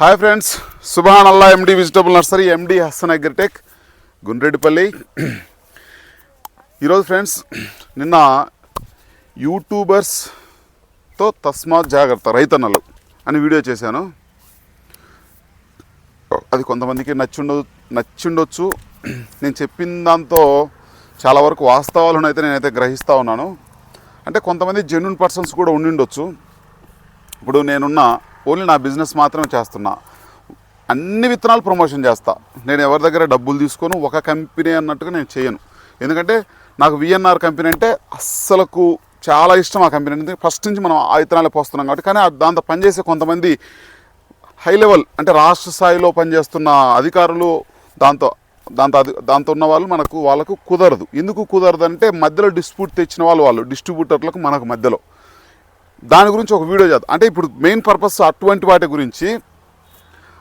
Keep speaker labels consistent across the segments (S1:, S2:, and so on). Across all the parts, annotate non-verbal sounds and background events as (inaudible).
S1: Hi friends Subhan Allah MD vegetable nursery MD Hasan agritech Gundreddipalli. ఈరోజు friends నిన్న యూట్యూబర్స్తో తస్మాత్ జాగ్రత్త రైతన్నలు అని వీడియో చేశాను. అది కొంతమందికి నచ్చుండ నచ్చుండొచ్చు. నేను చెప్పిన దాంతో చాలా వరకు వాస్తవాలను అయితే నేనైతే గ్రహిస్తూ ఉన్నాను. అంటే కొంతమంది జెన్యున్ పర్సన్స్ కూడా ఉండిండొచ్చు. ఇప్పుడు నేనున్న ఓన్లీ నా బిజినెస్ మాత్రమే చేస్తున్నా. అన్ని విత్తనాలు ప్రమోషన్ చేస్తా. నేను ఎవరి దగ్గర డబ్బులు తీసుకోను ఒక కంపెనీ అన్నట్టుగా నేను చేయను. ఎందుకంటే నాకు విఎన్ఆర్ కంపెనీ అంటే అస్సలకు చాలా ఇష్టం ఆ కంపెనీ. అంటే ఫస్ట్ నుంచి మనం ఆ విత్తనాలే పోస్తున్నాం కాబట్టి కానీ దాంతో పనిచేసే కొంతమంది హై లెవెల్ అంటే రాష్ట్ర స్థాయిలో పనిచేస్తున్న అధికారులు దాంతో దాంతో అది దాంతో ఉన్న వాళ్ళు మనకు వాళ్ళకు కుదరదు. ఎందుకు కుదరదు అంటే మధ్యలో డిస్ప్యూట్ తెచ్చిన వాళ్ళు వాళ్ళు డిస్ట్రిబ్యూటర్లకు మనకు మధ్యలో. దాని గురించి ఒక వీడియో చేద్దాం. అంటే ఇప్పుడు మెయిన్ పర్పస్ అటువంటి వాటి గురించి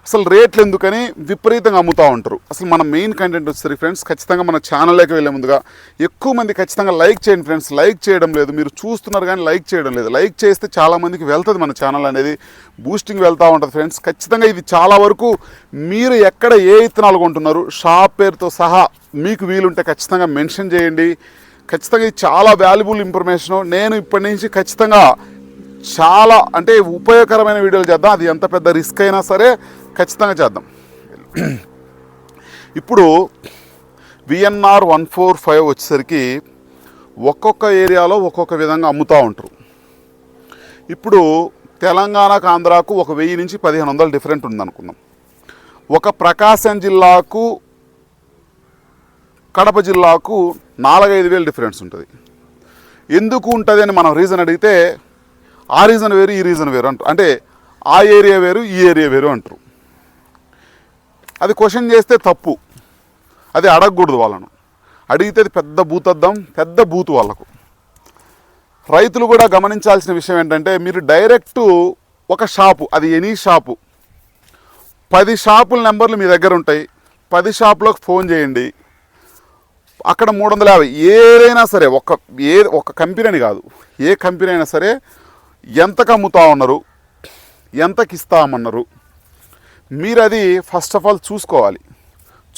S1: అసలు రేట్లు ఎందుకని విపరీతంగా అమ్ముతూ ఉంటారు. అసలు మన మెయిన్ కంటెంట్ వచ్చేసరికి ఫ్రెండ్స్ ఖచ్చితంగా మన ఛానల్లోకి వెళ్ళే ముందుగా ఎక్కువ మంది ఖచ్చితంగా లైక్ చేయండి ఫ్రెండ్స్ లైక్ చేయడం లేదు. మీరు చూస్తున్నారు కానీ లైక్ చేయడం లేదు. లైక్ చేస్తే చాలామందికి వెళ్తుంది మన ఛానల్ అనేది. బూస్టింగ్ వెళ్తూ ఉంటుంది ఫ్రెండ్స్ ఖచ్చితంగా ఇది చాలా వరకు మీరు ఎక్కడ ఏ ఇత్తనాలు కొంటున్నారు షాప్ పేరుతో సహా మీకు వీలుంటే ఖచ్చితంగా మెన్షన్ చేయండి. ఖచ్చితంగా ఇది చాలా వాల్యుబుల్ ఇన్ఫర్మేషన్ నేను ఇప్పటి నుంచి ఖచ్చితంగా చాలా అంటే ఉపయోగకరమైన వీడియోలు చేద్దాం. అది ఎంత పెద్ద రిస్క్ అయినా సరే ఖచ్చితంగా చేద్దాం. (clears throat) ఇప్పుడు విఎన్ఆర్ వన్ ఫోర్ ఫైవ్ వచ్చేసరికి ఒక్కొక్క ఏరియాలో ఒక్కొక్క విధంగా అమ్ముతూ ఉంటారు. ఇప్పుడు తెలంగాణకు ఆంధ్రాకు ఒక వెయ్యి నుంచి పదిహేను వందలు డిఫరెంట్ ఉందనుకుందాం. ఒక ప్రకాశం జిల్లాకు కడప జిల్లాకు నాలుగైదు వేలు డిఫరెన్స్ ఉంటుంది. ఎందుకు ఉంటుంది అని మనం రీజన్ అడిగితే ఆ రీజన్ వేరు ఈ రీజన్ వేరు అంటారు. అంటే ఆ ఏరియా వేరు ఈ ఏరియా వేరు అంటారు. అది క్వశ్చన్ చేస్తే తప్పు. అది అడగకూడదు వాళ్ళను. అడిగితే అది పెద్ద భూతద్దం పెద్ద బూతు వాళ్ళకు. రైతులు కూడా గమనించాల్సిన విషయం ఏంటంటే మీరు డైరెక్ట్ ఒక షాపు అది ఎనీ షాపు. పది షాపుల నెంబర్లు మీ దగ్గర ఉంటాయి. పది షాపులకు ఫోన్ చేయండి. అక్కడ మూడు వందల యాభై. ఏదైనా సరే ఒక ఏ ఒక కంపెనీ అని కాదు. ఏ కంపెనీ అయినా సరే ఎంతకు అమ్ముతా ఉన్నారు ఎంతకి ఇస్తామన్నారు మీరు అది ఫస్ట్ ఆఫ్ ఆల్ చూసుకోవాలి.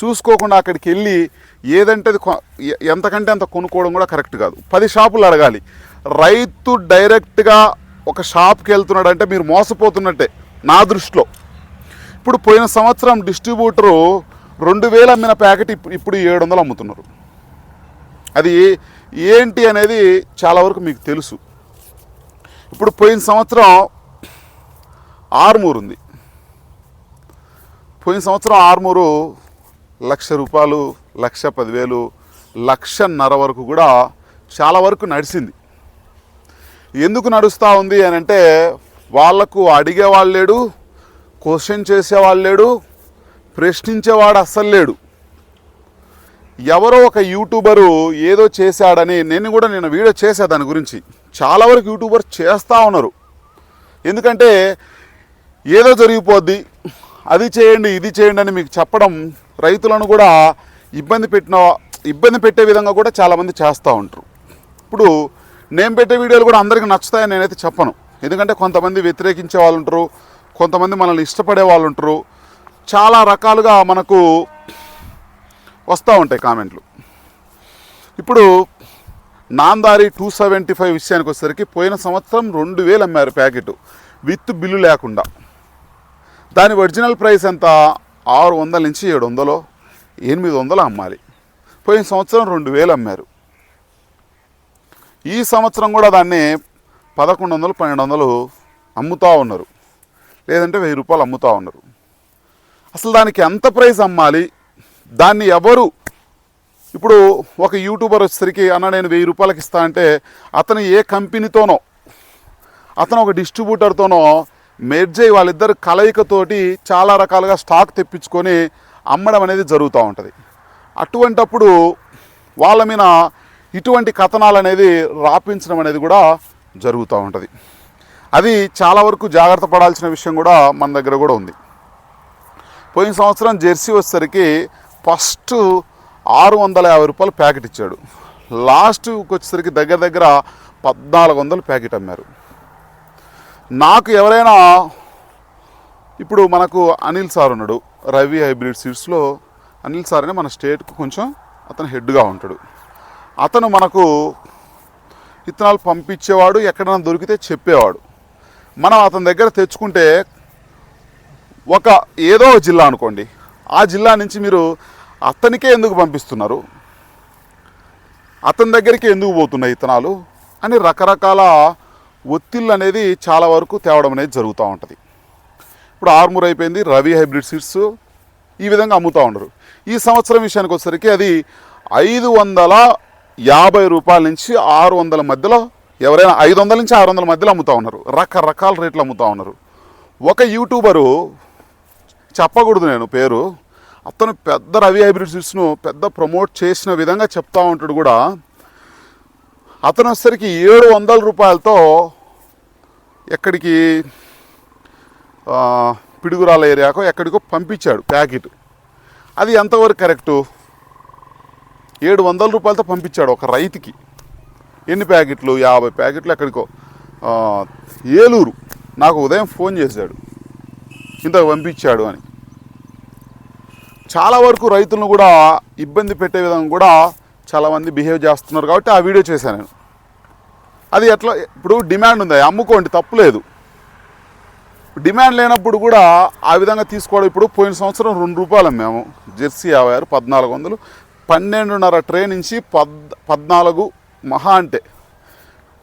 S1: చూసుకోకుండా అక్కడికి వెళ్ళి ఏదంటే అది కొ- ఎంతకంటే అంత కొనుక్కోవడం కూడా కరెక్ట్ కాదు. పది షాపులు అడగాలి. రైతు డైరెక్ట్గా ఒక షాప్కి వెళ్తున్నాడు అంటే మీరు మోసపోతున్నట్టే నా దృష్టిలో. ఇప్పుడు పోయిన సంవత్సరం డిస్ట్రిబ్యూటరు రెండు వేలు అమ్మిన ప్యాకెట్ ఇప్పుడు ఇప్పుడు ఏడు వందలు అమ్ముతున్నారు. అది ఏంటి అనేది చాలా వరకు మీకు తెలుసు. ఇప్పుడు పోయిన సంవత్సరం ఆర్మూర్ ఉంది. పోయిన సంవత్సరం ఆర్మూరు లక్ష రూపాయలు లక్ష పదివేలు లక్షన్నర వరకు కూడా చాలా వరకు నడిచింది ఎందుకు నడుస్తూ ఉంది అని అంటే వాళ్ళకు అడిగేవాళ్ళు లేడు క్వశ్చన్ చేసేవాళ్ళు లేడు ప్రశ్నించేవాడు అస్సలు లేడు. ఎవరో ఒక యూట్యూబరు ఏదో చేశాడని నేను కూడా నేను వీడియో చేశా దాని గురించి. చాలా వరకు యూట్యూబర్ చేస్తూ ఉన్నారు. ఎందుకంటే ఏదో జరిగిపోద్ది అది చేయండి ఇది చేయండి అని మీకు చెప్పడం రైతులను కూడా ఇబ్బంది పెట్టిన ఇబ్బంది పెట్టే విధంగా కూడా చాలామంది చేస్తూ ఉంటారు. ఇప్పుడు నేను పెట్టే వీడియోలు కూడా అందరికీ నచ్చుతాయని నేనైతే చెప్పను. ఎందుకంటే కొంతమంది వ్యతిరేకించే వాళ్ళు ఉంటారు కొంతమంది మనల్ని ఇష్టపడే వాళ్ళు ఉంటారు. చాలా రకాలుగా మనకు వస్తూ ఉంటాయి కామెంట్లు. ఇప్పుడు నాందారి టూ సెవెంటీ ఫైవ్ విషయానికి వచ్చేసరికి పోయిన సంవత్సరం రెండు వేలు అమ్మారు ప్యాకెట్. విత్ బిల్లు లేకుండా. దాని ఒరిజినల్ ప్రైస్ ఎంత? ఆరు వందల నుంచి ఏడు వందలు ఎనిమిది వందలు అమ్మాలి. పోయిన సంవత్సరం రెండు వేలు అమ్మారు. ఈ సంవత్సరం కూడా దాన్ని పదకొండు వందలు పన్నెండు వందలు అమ్ముతూ ఉన్నారు. లేదంటే వెయ్యి రూపాయలు అమ్ముతూ ఉన్నారు. అసలు దానికి ఎంత ప్రైస్ అమ్మాలి? దాన్ని ఎవరు ఇప్పుడు ఒక యూట్యూబర్ వచ్చేసరికి అన్న నేను వెయ్యి రూపాయలకి ఇస్తా అంటే అతను ఏ కంపెనీతోనో అతను ఒక డిస్ట్రిబ్యూటర్తోనో మెర్జ్ అయ్యి వాళ్ళిద్దరు కలయికతోటి చాలా రకాలుగా స్టాక్ తెప్పించుకొని అమ్మడం అనేది జరుగుతూ ఉంటుంది. అటువంటప్పుడు వాళ్ళ మీద ఇటువంటి కథనాలు అనేది రాపించడం అనేది కూడా జరుగుతూ ఉంటుంది. అది చాలా వరకు జాగ్రత్త పడాల్సిన విషయం కూడా మన దగ్గర కూడా ఉంది. పోయిన సంవత్సరం జెర్సీ వచ్చేసరికి ఫస్ట్ ఆరు వందల యాభై రూపాయలు ప్యాకెట్ ఇచ్చాడు. లాస్ట్కి వచ్చేసరికి దగ్గర దగ్గర పద్నాలుగు వందలు ప్యాకెట్ అమ్మారు. నాకు ఎవరైనా ఇప్పుడు మనకు అనిల్ సార్ ఉన్నాడు. రవి హైబ్రిడ్ సీడ్స్లో అనిల్ సార్ అనే మన స్టేట్కు కొంచెం అతను హెడ్గా ఉంటాడు. అతను మనకు విత్తనాలు పంపించేవాడు ఎక్కడైనా దొరికితే చెప్పేవాడు. మనం అతని దగ్గర తెచ్చుకుంటే ఒక ఏదో జిల్లా అనుకోండి. ఆ జిల్లా నుంచి మీరు అతనికే ఎందుకు పంపిస్తున్నారు? అతని దగ్గరికి ఎందుకు పోతున్నాయి ఇత్తనాలు? అని రకరకాల ఒత్తిళ్ళు అనేది చాలా వరకు తేవడం అనేది జరుగుతూ ఉంటుంది. ఇప్పుడు ఆర్మూర్ అయిపోయింది రవి హైబ్రిడ్ సీడ్స్ ఈ విధంగా అమ్ముతూ ఉండరు ఈ సంవత్సరం విషయానికి వచ్చేసరికి అది ఐదు వందల యాభై రూపాయల నుంచి ఆరు వందల మధ్యలో ఎవరైనా ఐదు వందల నుంచి ఆరు వందల మధ్యలో అమ్ముతూ ఉన్నారు. రకరకాల రేట్లు అమ్ముతూ ఉన్నారు. ఒక యూట్యూబరు చెప్పకూడదు నేను పేరు. అతను పెద్ద రవి హైబ్రిడ్ సీడ్స్ను పెద్ద ప్రమోట్ చేసిన విధంగా చెప్తా ఉంటాడు కూడా. అతను వచ్చరికి ఏడు వందల రూపాయలతో ఎక్కడికి పిడుగురాల ఏరియాకో ఎక్కడికో పంపించాడు ప్యాకెట్. అది ఎంతవరకు కరెక్టు? ఏడు వందల రూపాయలతో పంపించాడు ఒక రైతుకి. ఎన్ని ప్యాకెట్లు? యాభై ప్యాకెట్లు ఎక్కడికో. ఏలూరు. నాకు ఉదయం ఫోన్ చేశాడు. ఇంతకు పంపించాడు అని. చాలా వరకు రైతులను కూడా ఇబ్బంది పెట్టే విధంగా కూడా చాలామంది బిహేవ్ చేస్తున్నారు కాబట్టి ఆ వీడియో చేశాను నేను. అది ఎట్లా ఇప్పుడు డిమాండ్ ఉంది? అమ్ముకోండి తప్పులేదు డిమాండ్ లేనప్పుడు కూడా ఆ విధంగా తీసుకోవడం ఇప్పుడు పోయిన సంవత్సరం రెండు రూపాయలు మేము జెర్సీ యాభై ఆరు పద్నాలుగు వందలు. పన్నెండున్నర ట్రే నుంచి పద్ పద్నాలుగు మహా అంటే.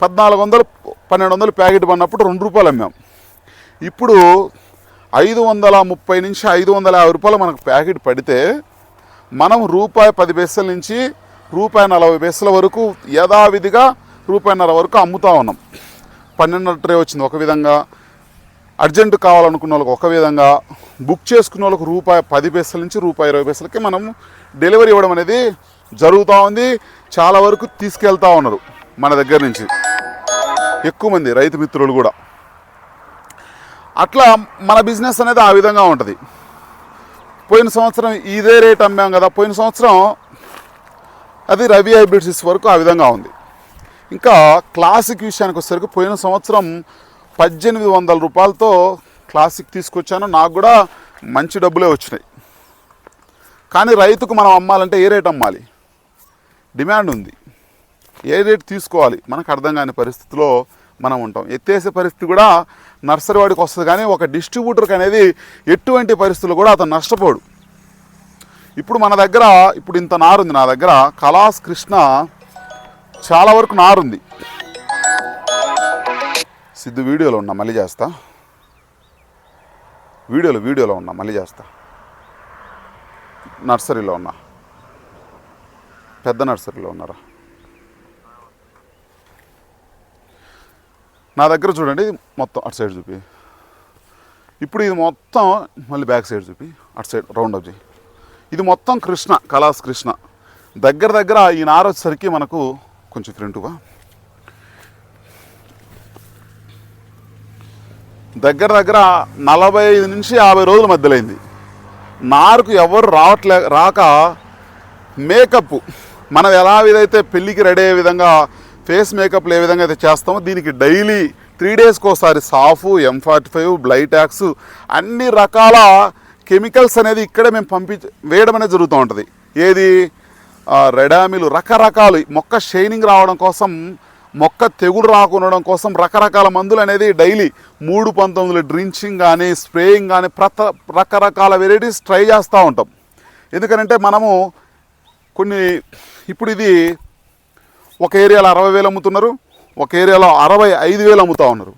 S1: పద్నాలుగు వందలు పన్నెండు వందలు ప్యాకెట్ పడినప్పుడు రెండు రూపాయలు అమ్మాము. ఇప్పుడు ఐదు వందల ముప్పై నుంచి ఐదు వందల యాభై రూపాయలు మనకు ప్యాకెట్ పడితే మనం రూపాయి పది పైసల నుంచి రూపాయి నలభై పైసల వరకు యథావిధిగా రూపాయిన్నర వరకు అమ్ముతా ఉన్నాం. పన్నెండున్నర ట్రే వచ్చింది ఒక విధంగా. అర్జెంట్ కావాలనుకున్న వాళ్ళకి ఒక విధంగా. బుక్ చేసుకున్న వాళ్ళకి రూపాయి పది పైసల నుంచి రూపాయి ఇరవై పైసలకి మనం డెలివరీ ఇవ్వడం అనేది జరుగుతూ ఉంది. చాలా వరకు తీసుకెళ్తా ఉన్నారు మన దగ్గర నుంచి. ఎక్కువ మంది రైతు మిత్రులు కూడా. అట్లా మన బిజినెస్ అనేది ఆ విధంగా ఉంటుంది. పోయిన సంవత్సరం ఇదే రేట్ అమ్మాం కదా పోయిన సంవత్సరం అది రవి హైబ్రిడ్స్ వరకు ఆ విధంగా ఉంది. ఇంకా క్లాసిక్ విషయానికి వచ్చేసరికి పోయిన సంవత్సరం పద్దెనిమిది వందల రూపాయలతో క్లాసిక్ తీసుకొచ్చాను నాకు కూడా మంచి డబ్బులే వచ్చినాయి. కానీ రైతుకు మనం అమ్మాలంటే ఏ రేట్ అమ్మాలి? డిమాండ్ ఉంది. ఏ రేట్ తీసుకోవాలి? మనకు అర్థం కాని పరిస్థితిలో మనం ఉంటాం. ఎత్తేసే పరిస్థితి కూడా నర్సరీ వాడికి వస్తుంది కానీ ఒక డిస్ట్రిబ్యూటర్కి అనేది ఎటువంటి పరిస్థితులు కూడా అతను నష్టపోడు. ఇప్పుడు మన దగ్గర ఇప్పుడు ఇంత నారుంది నా దగ్గర కళాస్ కృష్ణ చాలా వరకు నారుంది. సిద్ధు వీడియోలో ఉన్నా మళ్ళీ చేస్తా. వీడియోలో వీడియోలో ఉన్నా మళ్ళీ చేస్తా. నర్సరీలో ఉన్నా. పెద్ద నర్సరీలో ఉన్నారా? నా దగ్గర చూడండి ఇది మొత్తం అటు సైడ్ చూపి. ఇప్పుడు ఇది మొత్తం మళ్ళీ బ్యాక్ సైడ్ చూపి అటు సైడ్ రౌండ్ అప్ చేయి. ఇది మొత్తం కృష్ణ కలాస్ కృష్ణ. దగ్గర దగ్గర ఈ నార వచ్చేసరికి మనకు కొంచెం ఫ్రంట్గా దగ్గర దగ్గర నలభై ఐదు నుంచి యాభై రోజుల మధ్యలైంది. నారుకు ఎవరు రావట్లే రాక మేకప్. మనం ఎలా విధైతే పెళ్ళికి రెడీ అయ్యే విధంగా ఫేస్ మేకప్లు ఏ విధంగా అయితే చేస్తామో దీనికి డైలీ త్రీ డేస్కి ఒకసారి Saaf M forty five Blitox అన్ని రకాల కెమికల్స్ అనేది ఇక్కడే మేము పంపి వేయడం అనేది జరుగుతూ ఉంటుంది. ఏది? రెడామిలు రకరకాలు మొక్క షైనింగ్ రావడం కోసం మొక్క తెగులు రాకుండడం కోసం రకరకాల మందులు అనేది డైలీ మూడు పంతొమ్మిది డ్రించింగ్ కానీ స్ప్రేయింగ్ కానీ ప్రత రకరకాల వెరైటీస్ ట్రై చేస్తూ ఉంటాం. ఎందుకంటే మనము కొన్ని ఇప్పుడు ఇది ఒక ఏరియాలో అరవై వేలు అమ్ముతున్నారు ఒక ఏరియాలో అరవై ఐదు వేలు అమ్ముతూ ఉన్నారు.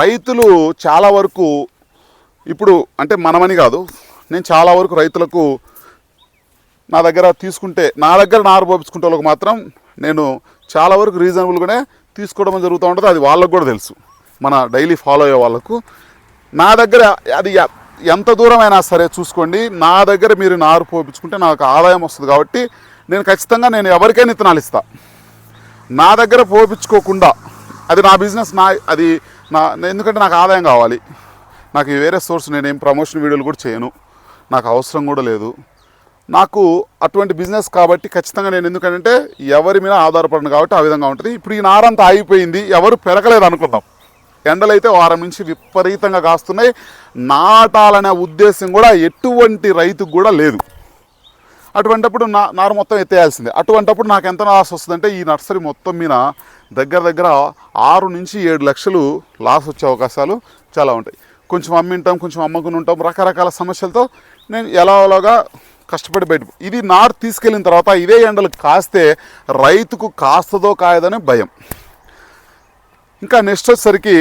S1: రైతులు చాలా వరకు ఇప్పుడు అంటే మనమని కాదు నేను చాలా వరకు రైతులకు నా దగ్గర తీసుకుంటే నా దగ్గర నారు పోపించుకుంటే వాళ్ళకి మాత్రం నేను చాలా వరకు రీజనబుల్గానే తీసుకోవడం జరుగుతూ ఉంటుంది అది వాళ్ళకు కూడా తెలుసు. మన డైలీ ఫాలో అయ్యే వాళ్ళకు. నా దగ్గర అది ఎంత దూరమైనా సరే చూసుకోండి నా దగ్గర మీరు నారు పోపించుకుంటే నాకు ఆదాయం వస్తుంది కాబట్టి నేను ఖచ్చితంగా నేను ఎవరికైనా ఇత్తనాలు ఇస్తాను నా దగ్గర పోపించుకోకుండా అది నా బిజినెస్ నా అది నా ఎందుకంటే నాకు ఆదాయం కావాలి. నాకు వేరే సోర్స్ నేనేం ప్రమోషన్ వీడియోలు కూడా చేయను. నాకు అవసరం కూడా లేదు. నాకు అటువంటి బిజినెస్ కాబట్టి ఖచ్చితంగా నేను ఎందుకంటే ఎవరి మీద ఆధారపడను కాబట్టి ఆ విధంగా ఉంటుంది. ఇప్పుడు ఈ నారంతా ఆగిపోయింది. ఎవరు పెరగలేదు అనుకుందాం. ఎండలైతే వారం నుంచి విపరీతంగా కాస్తున్నాయి. నాటాలనే ఉద్దేశం కూడా ఎటువంటి రైతుకు కూడా లేదు. అటువంటప్పుడు నా నారు మొత్తం ఎత్తేయాల్సిందే. అటువంటప్పుడు నాకు ఎంత లాస్ వస్తుందంటే ఈ నర్సరీ మొత్తం మీద దగ్గర దగ్గర ఆరు నుంచి ఏడు లక్షలు లాస్ వచ్చే అవకాశాలు చాలా ఉంటాయి. కొంచెం అమ్మింటాం కొంచెం అమ్మకుని ఉంటాం రకరకాల సమస్యలతో నేను ఎలాగోలాగా కష్టపడి బయట ఇది నారు తీసుకెళ్ళిన తర్వాత ఇదే ఎండలు కాస్తే రైతుకు కాస్తదో కాయదనే భయం. ఇంకా నెక్స్ట్ వచ్చేసరికి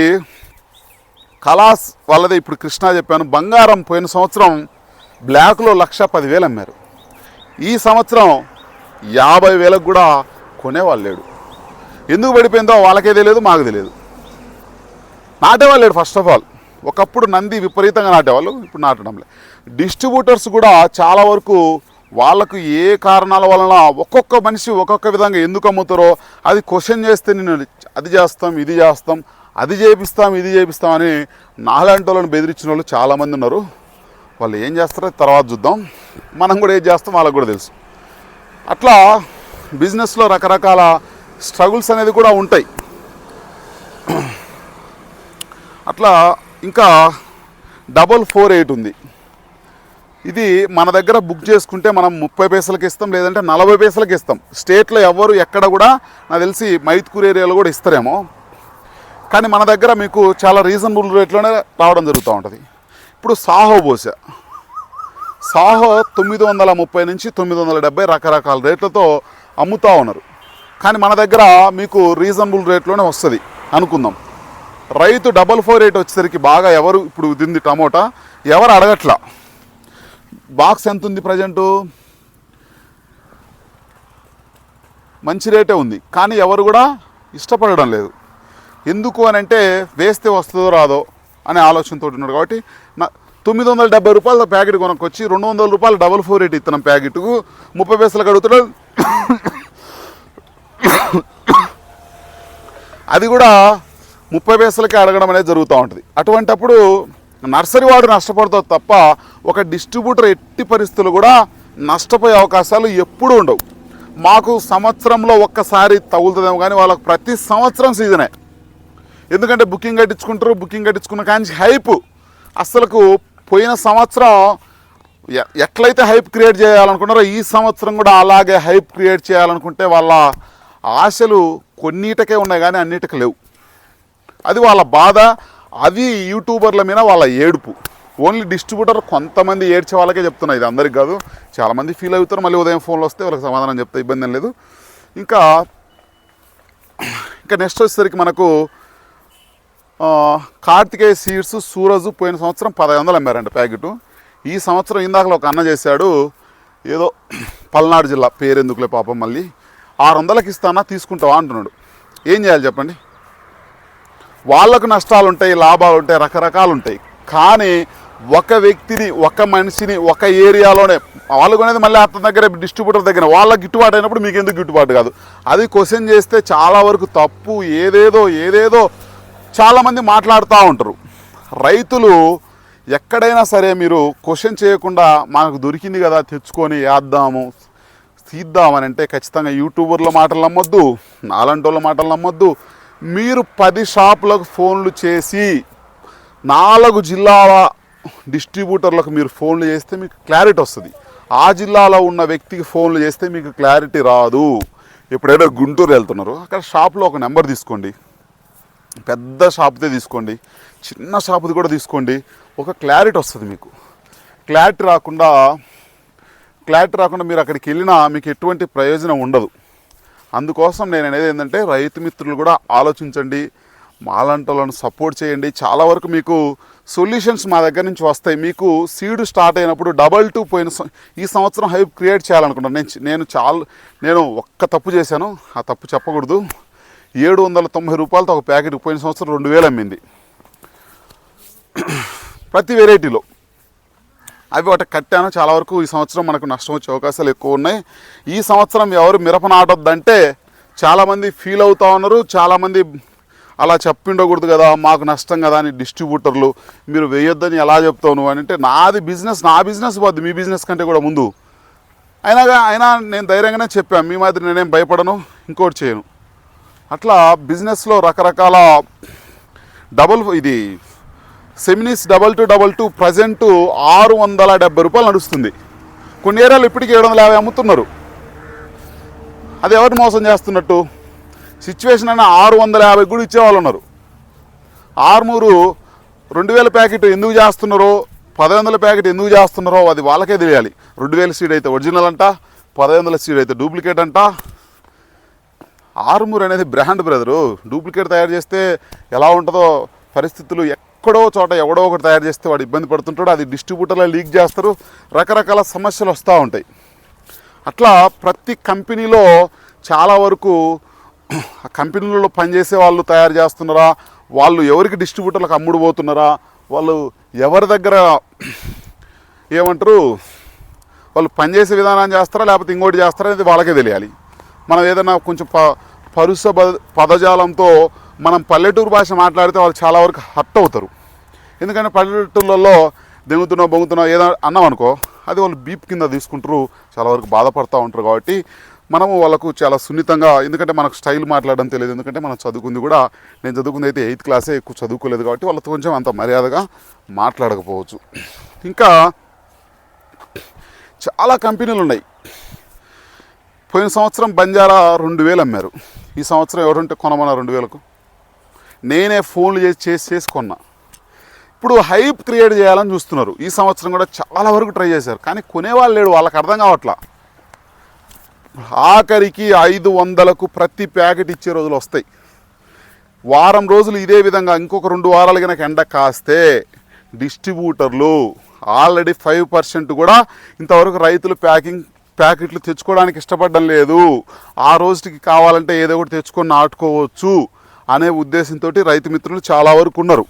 S1: కలాస్ వాళ్ళదే ఇప్పుడు కృష్ణా చెప్పాను. బంగారం పోయిన సంవత్సరం బ్లాక్లో లక్ష పదివేలు అమ్మారు. ఈ సంవత్సరం యాభై వేలకు కూడా కొనేవాళ్ళు లేడు. ఎందుకు పడిపోయిందో వాళ్ళకే తెలియదు మాకు తెలియదు. నాటేవాళ్ళు లేడు ఫస్ట్ ఆఫ్ ఆల్ ఒకప్పుడు నంది విపరీతంగా నాటేవాళ్ళు ఇప్పుడు నాటడం లేదు. డిస్ట్రిబ్యూటర్స్ కూడా చాలా వరకు వాళ్ళకు ఏ కారణాల వలన ఒక్కొక్క మనిషి ఒక్కొక్క విధంగా ఎందుకు అమ్ముతారో అది క్వశ్చన్ చేస్తే నేను అది చేస్తాం ఇది చేస్తాం అది చేపిస్తాం ఇది చేపిస్తాం అని నాలాంటి వాళ్ళని బెదిరించిన వాళ్ళు చాలామంది ఉన్నారు. వాళ్ళు ఏం చేస్తారో తర్వాత చూద్దాం. మనం కూడా ఏం చేస్తాం వాళ్ళకి కూడా తెలుసు. అట్లా బిజినెస్లో రకరకాల స్ట్రగుల్స్ అనేది కూడా ఉంటాయి. అట్లా ఇంకా డబల్ ఫోర్ ఎయిట్ ఉంది. ఇది మన దగ్గర బుక్ చేసుకుంటే మనం ముప్పై పైసలకి ఇస్తాం లేదంటే నలభై పైసలకి ఇస్తాం. స్టేట్లో ఎవరు ఎక్కడ కూడా నాకు తెలిసి మైత్కూర్ ఏరియాలో కూడా ఇస్తారేమో. కానీ మన దగ్గర మీకు చాలా రీజనబుల్ రేట్లోనే రావడం జరుగుతూ ఉంటుంది. ఇప్పుడు సాహో బోస. సాహో తొమ్మిది వందల ముప్పై నుంచి తొమ్మిది వందల డెబ్బై రకరకాల రేట్లతో అమ్ముతూ ఉన్నారు. కానీ మన దగ్గర మీకు రీజనబుల్ రేట్లోనే వస్తుంది. అనుకుందాం. రైతు డబల్ ఫోర్ ఎయిట్ వచ్చేసరికి బాగా ఎవరు ఇప్పుడు దింది టమోటా? ఎవరు అడగట్లా? బాక్స్ ఎంత ఉంది ప్రజెంటు? మంచి రేటే ఉంది. కానీ ఎవరు కూడా ఇష్టపడడం లేదు. ఎందుకు అని అంటే వేస్తే వస్తుందో రాదో అనే ఆలోచనతో ఉన్నాడు కాబట్టి తొమ్మిది వందల డెబ్బై రూపాయల ప్యాకెట్ కొనుక్కొచ్చి రెండు వందల రూపాయలు డబల్ ఫోర్ ఎయిట్ ఇస్తున్నాం ప్యాకెట్కు ముప్పై పైసలకు అడుగుతున్నాడు అది కూడా ముప్పై పైసలకే అడగడం అనేది జరుగుతూ ఉంటుంది. అటువంటప్పుడు నర్సరీ వాడు నష్టపడతావు తప్ప ఒక డిస్ట్రిబ్యూటర్ ఎట్టి పరిస్థితులు కూడా నష్టపోయే అవకాశాలు ఎప్పుడూ ఉండవు. మాకు సంవత్సరంలో ఒక్కసారి తగులుతుందేమో కానీ వాళ్ళకు ప్రతి సంవత్సరం సీజనే. ఎందుకంటే బుకింగ్ కట్టించుకుంటారు బుకింగ్ కట్టించుకున్న కానీ హైప్. అసలుకు పోయిన సంవత్సరం ఎట్లయితే హైప్ క్రియేట్ చేయాలనుకున్నారో ఈ సంవత్సరం కూడా అలాగే హైప్ క్రియేట్ చేయాలనుకుంటే వాళ్ళ ఆశలు కొన్నిటికే ఉన్నాయి కానీ అన్నిటికీ లేవు. అది వాళ్ళ బాధ అది యూట్యూబర్ల మీద వాళ్ళ ఏడుపు. ఓన్లీ డిస్ట్రిబ్యూటర్ కొంతమంది ఏడ్చే వాళ్ళకే చెప్తున్నా ఇది అందరికి కాదు. చాలామంది ఫీల్ అవుతారు మళ్ళీ ఉదయం ఫోన్లో వస్తే వాళ్ళకి సమాధానం చెప్తే ఇబ్బంది లేదు. ఇంకా ఇంకా నెక్స్ట్ వచ్చేసరికి మనకు కార్తికేయ సీడ్స్ సూరజ్ పోయిన సంవత్సరం పదహైదు వందలు అమ్మారంట ప్యాకెట్. ఈ సంవత్సరం ఇందాకలో ఒక అన్న చేశాడు ఏదో పల్నాడు జిల్లా పేరెందుకులే పాపం మళ్ళీ. ఆరు వందలకి ఇస్తానా తీసుకుంటావా అంటున్నాడు. ఏం చేయాలి చెప్పండి? వాళ్ళకు నష్టాలు ఉంటాయి లాభాలు ఉంటాయి రకరకాలు ఉంటాయి కానీ ఒక వ్యక్తిని ఒక మనిషిని ఒక ఏరియాలోనే వాళ్ళు కొనేది మళ్ళీ అతని దగ్గర డిస్ట్రిబ్యూటర్ దగ్గర వాళ్ళ గిట్టుబాటు అయినప్పుడు మీకు ఎందుకు గిట్టుబాటు కాదు. అది క్వశ్చన్ చేస్తే చాలా వరకు తప్పు ఏదేదో ఏదేదో చాలామంది మాట్లాడుతూ ఉంటారు. రైతులు ఎక్కడైనా సరే మీరు క్వశ్చన్ చేయకుండా మాకు దొరికింది కదా తెచ్చుకొని వేద్దాము తీద్దామని అంటే ఖచ్చితంగా యూట్యూబర్ల మాటలు నమ్మొద్దు నాలంటోళ్ళ మాటలు నమ్మొద్దు. మీరు పది షాపులకు ఫోన్లు చేసి నాలుగు జిల్లాల డిస్ట్రిబ్యూటర్లకు మీరు ఫోన్లు చేస్తే మీకు క్లారిటీ వస్తుంది. ఆ జిల్లాలో ఉన్న వ్యక్తికి ఫోన్లు చేస్తే మీకు క్లారిటీ రాదు. ఎప్పుడైనా గుంటూరు వెళ్తున్నారు అక్కడ షాప్లో ఒక నెంబర్ తీసుకోండి. పెద్ద షాప్దే తీసుకోండి. చిన్న షాపుది కూడా తీసుకోండి. ఒక క్లారిటీ వస్తుంది మీకు. క్లారిటీ రాకుండా క్లారిటీ రాకుండా మీరు అక్కడికి వెళ్ళినా మీకు ఎటువంటి ప్రయోజనం ఉండదు. అందుకోసం నేను అనేది ఏంటంటే రైతు మిత్రులు కూడా ఆలోచించండి. మాలాంటి వాళ్ళని సపోర్ట్ చేయండి. చాలా వరకు మీకు సొల్యూషన్స్ మా దగ్గర నుంచి వస్తాయి. మీకు సీడ్ స్టార్ట్ అయినప్పుడు డబల్ టూ పోయిన ఈ సంవత్సరం హైప్ క్రియేట్ చేయాలనుకుంటాను నేను నేను చాలా నేను ఒక్క తప్పు చేశాను. ఆ తప్పు చెప్పకూడదు. ఏడు వందల తొంభై రూపాయలతో ఒక ప్యాకెట్ పోయిన సంవత్సరం రెండు వేలు అమ్మింది. ప్రతి వెరైటీలో. అవి ఒకటి కట్టాను చాలా వరకు ఈ సంవత్సరం మనకు నష్టం వచ్చే అవకాశాలు ఎక్కువ ఉన్నాయి. ఈ సంవత్సరం ఎవరు మిరప నాటొద్దంటే చాలామంది ఫీల్ అవుతా ఉన్నారు చాలామంది అలా చెప్పిండకూడదు కదా మాకు నష్టం కదా అని డిస్ట్రిబ్యూటర్లు మీరు వేయొద్దని ఎలా చెప్తావు నువ్వు అని అంటే నాది బిజినెస్ నా బిజినెస్ పోద్ది మీ బిజినెస్ కంటే కూడా ముందు. అయినా అయినా నేను ధైర్యంగానే చెప్పాను మీ మాదిరి నేనేం భయపడను ఇంకోటి చేయను. అట్లా బిజినెస్లో రకరకాల డబల్ ఇది Seminis double two double two present ఆరు వందల డెబ్బై రూపాయలు నడుస్తుంది. కొన్ని ఏరియాలు ఇప్పటికీ ఏడు వందల యాభై అమ్ముతున్నారు. అది ఎవరిని మోసం చేస్తున్నట్టు? సిచ్యువేషన్ అయినా ఆరు వందల యాభై కూడా ఇచ్చేవాళ్ళు ఉన్నారు. ఆరుమూరు రెండు వేల ప్యాకెట్ ఎందుకు చేస్తున్నారో పదహైదు వందల ప్యాకెట్ ఎందుకు చేస్తున్నారో అది వాళ్ళకే తెలియాలి. రెండు వేల సీడ్ అయితే ఒరిజినల్ అంట పదహైదు వందల సీడ్ అయితే డూప్లికేట్ అంట. ఆర్మూర్ అనేది బ్రాండ్ బ్రదరు. డూప్లికేట్ తయారు చేస్తే ఎలా ఉంటుందో పరిస్థితులు ఎక్కడో చోట ఎవడో ఒకటి తయారు చేస్తే వాడు ఇబ్బంది పడుతుంటాడు. అది డిస్ట్రిబ్యూటర్లో లీక్ చేస్తారు. రకరకాల సమస్యలు వస్తూ ఉంటాయి. అట్లా ప్రతి కంపెనీలో చాలా వరకు ఆ కంపెనీలలో పనిచేసే వాళ్ళు తయారు చేస్తున్నారా? వాళ్ళు ఎవరికి డిస్ట్రిబ్యూటర్లకు అమ్ముడు పోతున్నారా? వాళ్ళు ఎవరి దగ్గర ఏమంటారు? వాళ్ళు పనిచేసే విధానం చేస్తారా? లేకపోతే ఇంకోటి చేస్తారా అనేది వాళ్ళకే తెలియాలి. మనం ఏదైనా కొంచెం ప పరుస పద- పదజాలంతో మనం పల్లెటూరు భాష మాట్లాడితే వాళ్ళు చాలా వరకు హర్ట్ అవుతారు. ఎందుకంటే పల్లెటూళ్ళల్లో దెంగుతున్నావు బొంగుతున్నావు ఏదో అన్నాం అనుకో అది వాళ్ళు బీప్ కింద తీసుకుంటారు చాలా వరకు బాధపడుతూ ఉంటారు కాబట్టి మనము వాళ్ళకు చాలా సున్నితంగా ఎందుకంటే మనకు స్టైల్ మాట్లాడడం తెలియదు ఎందుకంటే మనం చదువుకుంది కూడా నేను చదువుకుంది అయితే ఎయిత్ క్లాసే ఎక్కువ చదువుకోలేదు కాబట్టి వాళ్ళతో కొంచెం అంత మర్యాదగా మాట్లాడకపోవచ్చు. ఇంకా చాలా కంపెనీలు ఉన్నాయి. పోయిన సంవత్సరం బంజారా రెండు వేలు అమ్మారు. ఈ సంవత్సరం ఎవరుంటే కొనమన్నా రెండు వేలకు? నేనే ఫోన్లు చేసి చేసి చేసి కొన్నా. ఇప్పుడు హైప్ క్రియేట్ చేయాలని చూస్తున్నారు. ఈ సంవత్సరం కూడా చాలా వరకు ట్రై చేశారు. కానీ కొనేవాళ్ళు లేడు వాళ్ళకి అర్థం కావట్లా. ఆఖరికి ఐదు వందలకు ప్రతి ప్యాకెట్ ఇచ్చే రోజులు వస్తాయి. వారం రోజులు ఇదే విధంగా ఇంకొక రెండు వారాలు కనుక ఎండ కాస్తే డిస్ట్రిబ్యూటర్లు ఆల్రెడీ ఫైవ్ పర్సెంట్ కూడా ఇంతవరకు రైతులు ప్యాకింగ్ ప్యాకెట్లు తెచ్చుకోవడానికి ఇష్టపడడం లేదు. ఆ రోజుకి కావాలంటే ఏదో ఒకటి తెచ్చుకొని నాటుకోవచ్చు అనే ఉద్దేశంతో రైతు మిత్రులు చాలా వరకు ఉన్నారు.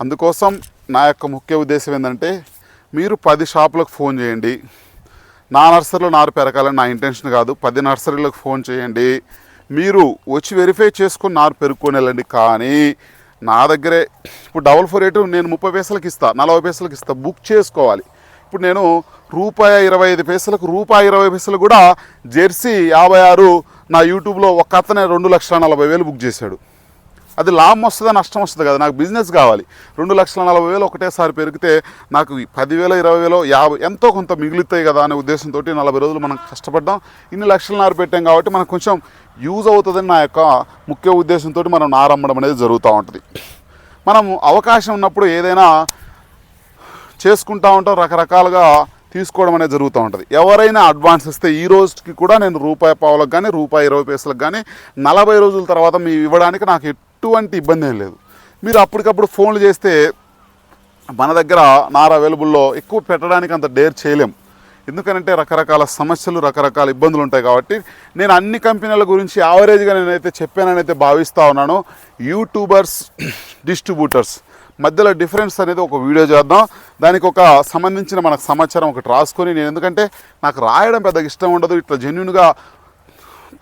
S1: అందుకోసం నా యొక్క ముఖ్య ఉద్దేశం ఏంటంటే మీరు పది షాపులకు ఫోన్ చేయండి. నా నర్సరీలో నారు పెరగాలని నా ఇంటెన్షన్ కాదు. పది నర్సరీలకు ఫోన్ చేయండి. మీరు వచ్చి వెరిఫై చేసుకొని నారు పెరుక్కొని వెళ్ళండి. కానీ నా దగ్గరే ఇప్పుడు డబల్ ఫోర్ ఎయిట్ నేను ముప్పై పైసలకి ఇస్తా నలభై పైసలకి ఇస్తా బుక్ చేసుకోవాలి. ఇప్పుడు నేను రూపాయి ఇరవై ఐదు పైసలకు రూపాయి ఇరవై పైసలు కూడా జెర్సీ యాభై ఆరు నా యూట్యూబ్లో ఒక అతనే రెండు లక్షల నలభై వేలు బుక్ చేశాడు. అది లాభం వస్తుందా నష్టం వస్తుంది కదా నాకు బిజినెస్ కావాలి. రెండు లక్షల నలభై వేలు ఒకటేసారి పెరిగితే నాకు పదివేల ఇరవై వేలు యాభై ఎంతో కొంత మిగులుతాయి కదా అనే ఉద్దేశంతో నలభై రోజులు మనం కష్టపడ్డాం. ఇన్ని లక్షలు నారు పెట్టాం కాబట్టి మనకు కొంచెం యూజ్ అవుతుందని నా యొక్క ముఖ్య ఉద్దేశంతో మనం నారమ్మడం అనేది జరుగుతూ ఉంటుంది. మనం అవకాశం ఉన్నప్పుడు ఏదైనా చేసుకుంటా ఉంటాం రకరకాలుగా తీసుకోవడం అనేది జరుగుతూ ఉంటుంది. ఎవరైనా అడ్వాన్స్ ఇస్తే ఈ రోజుకి కూడా నేను రూపాయి పావులకు కానీ రూపాయి ఇరవై పైసలకు కానీ నలభై రోజుల తర్వాత మీ ఇవ్వడానికి నాకు ఎటువంటి ఇబ్బంది ఏం లేదు. మీరు అప్పటికప్పుడు ఫోన్లు చేస్తే మన దగ్గర నార్ అవైలబుల్లో ఎక్కువ పెట్టడానికి అంత డేర్ చేయలేం. ఎందుకంటే రకరకాల సమస్యలు రకరకాల ఇబ్బందులు ఉంటాయి కాబట్టి నేను అన్ని కంపెనీల గురించి యావరేజ్గా నేనైతే చెప్పానని అయితే భావిస్తూ ఉన్నాను. యూట్యూబర్స్ డిస్ట్రిబ్యూటర్స్ మధ్యలో డిఫరెన్స్ అనేది ఒక వీడియో చేద్దాం. దానికి ఒక సంబంధించిన మనకు సమాచారం ఒకటి రాసుకొని నేను ఎందుకంటే నాకు రాయడం పెద్దగా ఇష్టం ఉండదు. ఇట్లా జెన్యున్గా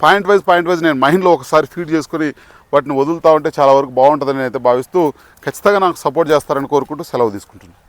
S1: పాయింట్ వైజ్ పాయింట్ వైజ్ నేను మైండ్లో ఒకసారి ఫీడ్ చేసుకొని వాటిని వదులుతా ఉంటే చాలా వరకు బాగుంటుందని అయితే భావిస్తూ ఖచ్చితంగా నాకు సపోర్ట్ చేస్తారని కోరుకుంటూ సెలవు తీసుకుంటున్నాను.